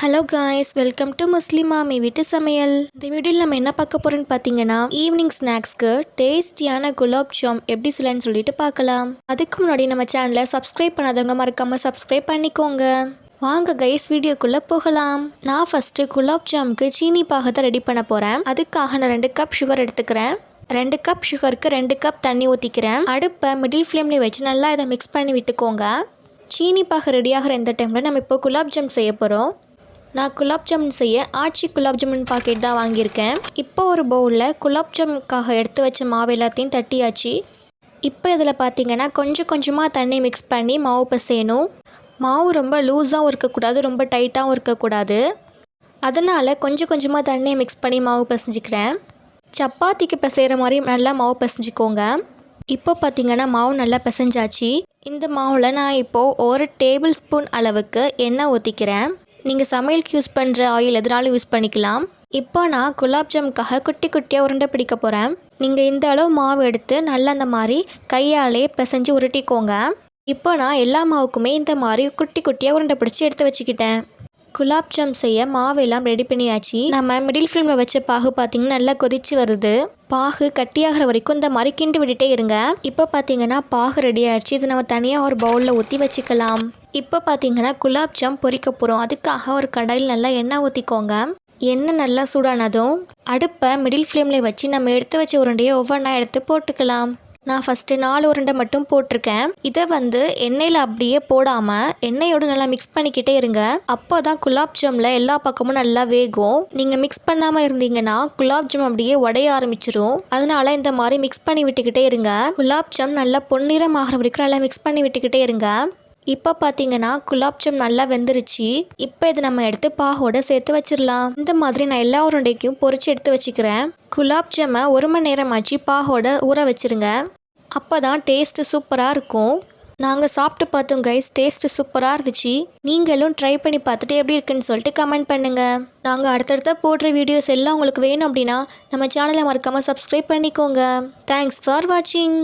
Hello guys welcome to Muslim மாமி வீட்டு சமையல். இந்த வீடியோவில் நம்ம என்ன பார்க்க போகிறோன்னு பார்த்தீங்கன்னா ஈவினிங் ஸ்நாக்ஸ்க்கு டேஸ்டியான குலாப் ஜாம் எப்படி செய்யலாம்னு சொல்லிட்டு பார்க்கலாம். அதுக்கு முன்னாடி நம்ம சேனலை சப்ஸ்கிரைப் பண்ணாதவங்க மறக்காமல் சப்ஸ்கிரைப் பண்ணிக்கோங்க. வாங்க கைஸ் வீடியோக்குள்ளே போகலாம். நான் ஃபஸ்ட்டு குலாப் ஜாமுக்கு சீனி பாகத்தை ரெடி பண்ண போகிறேன் அதுக்காக நான் ரெண்டு கப் சுகர் எடுத்துக்கிறேன். ரெண்டு கப் சுகருக்கு ரெண்டு கப் தண்ணி ஊற்றிக்கிறேன் அடுப்பை மிடில் ஃப்ளேம்லேயே வச்சு நல்லா இதை மிக்ஸ் பண்ணி விட்டுக்கோங்க. சீனி பாக ரெடியாகிற இந்த டைமில் நம்ம இப்போ குலாப் ஜாம் செய்ய போகிறோம் நான் குலாப் ஜாமுன் செய்ய ஆச்சி குலாப் ஜாமுன் பாக்கெட் தான் வாங்கியிருக்கேன். இப்போ ஒரு பவுலில் குலாப் ஜாமுக்காக எடுத்து வச்ச மாவு எல்லாத்தையும் தட்டியாச்சு. இப்போ இதில் பார்த்தீங்கன்னா கொஞ்சம் கொஞ்சமாக தண்ணி மிக்ஸ் பண்ணி மாவு பிசையணும். மாவு ரொம்ப லூஸாகவும் இருக்கக்கூடாது ரொம்ப டைட்டாகவும் இருக்கக்கூடாது. அதனால் கொஞ்சம் கொஞ்சமாக தண்ணியை மிக்ஸ் பண்ணி மாவு பிசைஞ்சிக்கிறேன். சப்பாத்திக்கு பிசைகிற மாதிரி நல்லா மாவு பிசைஞ்சிக்கோங்க. இப்போ பார்த்தீங்கன்னா மாவு நல்லா பிசைஞ்சாச்சு. இந்த மாவில் நான் இப்போது ஒரு டேபிள் ஸ்பூன் அளவுக்கு எண்ணெய் ஊற்றிக்கிறேன் நீங்கள் சமையலுக்கு யூஸ் பண்ணுற ஆயில் எதுனாலும் யூஸ் பண்ணிக்கலாம். இப்போ நான் குலாப் ஜாமுக்காக குட்டி குட்டியாக உருண்டை பிடிக்க போகிறேன் நீங்கள் இந்த அளவு மாவு எடுத்து நல்லா அந்த மாதிரி கையாலே பிசைஞ்சு உருட்டிக்கோங்க. இப்போ நான் எல்லா மாவுக்குமே இந்த மாதிரி குட்டி குட்டியாக உருண்டை பிடிச்சி எடுத்து வச்சுக்கிட்டேன். குலாப் ஜாம் செய்ய மாவெல்லாம் ரெடி பண்ணியாச்சு. நம்ம மிடில் ஃப்ளேமில் வச்ச பாகு பார்த்தீங்கன்னா நல்லா கொதிச்சு வருது. பாகு கட்டியாகிற வரைக்கும் இந்த மாதிரி கிண்டு விட்டுட்டே இருங்க. இப்போ பார்த்தீங்கன்னா பாகு ரெடி ஆயிடுச்சு. இது நம்ம தனியாக ஒரு பவுலில் ஊற்றி வச்சுக்கலாம். இப்போ பார்த்தீங்கன்னா குலாப்ஜாம் பொரிக்க போகிறோம் அதுக்காக ஒரு கடாயில் நல்லா எண்ணெய் ஊற்றிக்கோங்க எண்ணெய் நல்லா சூடானதும் அடுப்பை மிடில் ஃப்ளேமில் வச்சு நம்ம எடுத்து வச்ச உருண்டையை ஒவ்வொன்றா எடுத்து போட்டுக்கலாம். நான் ஃபஸ்ட்டு நாலு உருண்டை மட்டும் போட்டிருக்கேன். இதை வந்து எண்ணெயில் அப்படியே போடாமல் எண்ணெயோடு நல்லா மிக்ஸ் பண்ணிக்கிட்டே இருங்க. அப்போ தான் குலாப் ஜாமில் எல்லா பக்கமும் நல்லா வேகும். நீங்கள் மிக்ஸ் பண்ணாமல் இருந்தீங்கன்னா குலாப் ஜாம் அப்படியே உடைய ஆரம்பிச்சிரும். அதனால இந்த மாதிரி மிக்ஸ் பண்ணி விட்டுக்கிட்டே இருங்க. குலாப் ஜாம் நல்லா பொன்னிறம் ஆகிற வரைக்கும் நல்லா மிக்ஸ் பண்ணி விட்டுக்கிட்டே இருங்க. இப்போ பார்த்தீங்கன்னா குலாப்ஜாம் நல்லா வெந்துருச்சு. இப்போ இதை நம்ம எடுத்து பாகோட சேர்த்து வச்சிடலாம் இந்த மாதிரி நான் எல்லா உருண்டைக்கும் பொறிச்சு எடுத்து வச்சுக்கிறேன். குலாப் ஜாமை ஒரு மணி நேரம் ஆச்சு பாகோட ஊற வச்சிருங்க. அப்போ தான் டேஸ்ட்டு சூப்பராக இருக்கும். நாங்கள் சாப்பிட்டு பார்த்தோம் கைஸ் டேஸ்ட்டு சூப்பராக இருந்துச்சு. நீங்களும் ட்ரை பண்ணி பார்த்துட்டு எப்படி இருக்குன்னு சொல்லிட்டு கமெண்ட் பண்ணுங்கள் நாங்கள் அடுத்தடுத்த போடுற வீடியோஸ் எல்லாம் உங்களுக்கு வேணும் அப்படின்னா நம்ம சேனலை மறக்காமல் சப்ஸ்கிரைப் பண்ணிக்கோங்க. தேங்க்ஸ் ஃபார் வாட்சிங்